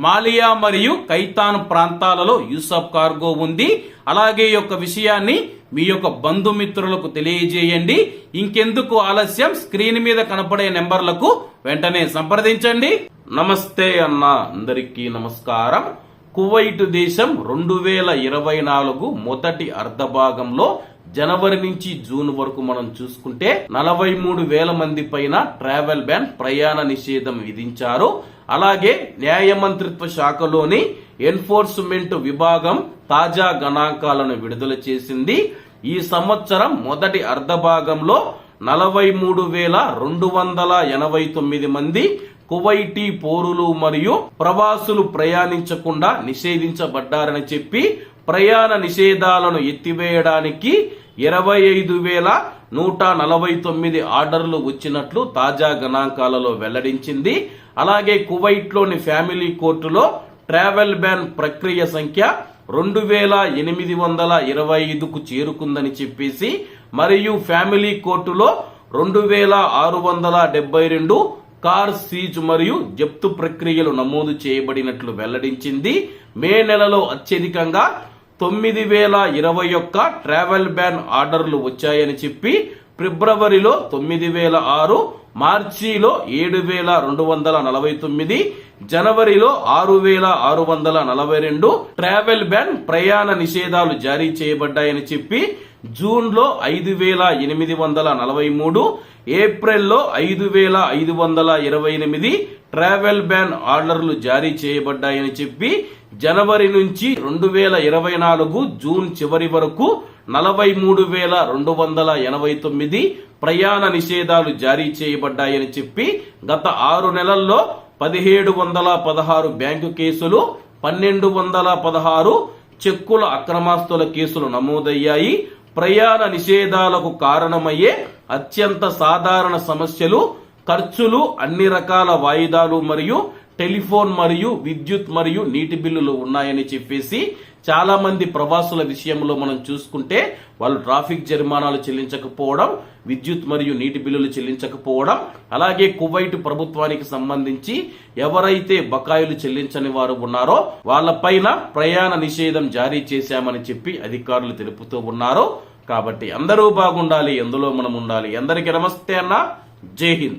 మాలియా మరియు కైతాన్ ప్రాంతాలలో యూసఫ్ కార్గో ఉంది. అలాగే యొక్క విషయాన్ని మీ యొక్క బంధుమిత్రులకు తెలియజేయండి. ఇంకెందుకు ఆలస్యం? స్క్రీన్ మీద కనపడే నెంబర్లకు వెంటనే సంప్రదించండి. నమస్తే అన్న అందరికీ నమస్కారం. కువైట్ దేశం రెండు వేల ఇరవై నాలుగు మొదటి అర్ధ భాగంలో జనవరి నుంచి జూన్ వరకు మనం చూసుకుంటే నలభై మూడు వేల మంది పైన ట్రావెల్ బ్యాన్ ప్రయాణ నిషేధం విధించారు. అలాగే న్యాయ మంత్రిత్వ శాఖలోని ఎన్ఫోర్స్మెంట్ విభాగం తాజా గణాంకాలను విడుదల చేసింది. ఈ సంవత్సరం మొదటి అర్ధ భాగంలో నలభై మూడు వేల రెండు వందల ఎనభై తొమ్మిది మంది కువైటీ పోరులు మరియు ప్రవాసులు ప్రయాణించకుండా నిషేధించబడ్డారని చెప్పి ప్రయాణ నిషేధాలను ఎత్తివేయడానికి ఇరవై ఐదు వేల నూట నలభై తొమ్మిది ఆర్డర్లు వచ్చినట్లు తాజా గణాంకాలలో వెల్లడించింది. అలాగే కువైట్లోని ఫ్యామిలీ కోర్టులో ట్రావెల్ బ్యాన్ ప్రక్రియ సంఖ్య రెండు వేల ఎనిమిది వందల ఇరవై ఐదుకు చేరుకుందని చెప్పేసి మరియు ఫ్యామిలీ కోర్టులో రెండు వేల ఆరు వందల డెబ్బై రెండు కార్ సీజ్ మరియు జప్తు ప్రక్రియలు నమోదు చేయబడినట్లు వెల్లడించింది. మే నెలలో అత్యధికంగా తొమ్మిది వేల ఇరవై ఒక్క ట్రావెల్ బ్యాన్ ఆర్డర్లు వచ్చాయని చెప్పి ఫిబ్రవరిలో తొమ్మిది వేల ఆరు మార్చిలో ఏడు వేల రెండు వందల నలభై తొమ్మిది జనవరిలో ఆరు వేల ఆరు వందల నలభై రెండు ట్రావెల్ బ్యాన్ ప్రయాణ నిషేధాలు జారీ చేయబడ్డాయని చెప్పి జూన్లో ఐదు వేల ఎనిమిది వందల నలభై మూడు ఏప్రిల్లో ఐదు వేల ఐదు వందల ఇరవై ఎనిమిది ట్రావెల్ బ్యాన్ ఆర్డర్లు జారీ చేయబడ్డాయని చెప్పి జనవరి నుంచి రెండు వేల ఇరవై నాలుగు జూన్ చివరి వరకు నలభై మూడు వేల రెండు వందల ఎనభై తొమ్మిది ప్రయాణ నిషేధాలు జారీ చేయబడ్డాయని చెప్పి గత ఆరు నెలల్లో పదిహేడు వందల పదహారు బ్యాంకు కేసులు పన్నెండు వందల పదహారు చెక్కుల అక్రమాస్తుల కేసులు నమోదయ్యాయి. ప్రయాణ నిషేధాలకు కారణమయ్యే అత్యంత సాధారణ సమస్యలు ఖర్చులు అన్ని రకాల వాయిదాలు మరియు టెలిఫోన్ మరియు విద్యుత్ మరియు నీటి బిల్లులు ఉన్నాయని చెప్పేసి చాలా మంది ప్రవాసుల విషయంలో మనం చూసుకుంటే వాళ్ళు ట్రాఫిక్ జరిమానాలు చెల్లించకపోవడం విద్యుత్ మరియు నీటి బిల్లులు చెల్లించకపోవడం అలాగే కువైట్ ప్రభుత్వానికి సంబంధించి ఎవరైతే బకాయిలు చెల్లించని వారు ఉన్నారో వాళ్ళపైన ప్రయాణ నిషేధం జారీ చేశామని చెప్పి అధికారులు తెలుపుతూ ఉన్నారు. కాబట్టి అందరూ బాగుండాలి ఎందులో మనం ఉండాలి. అందరికీ నమస్తే అన్న. జై హింద్.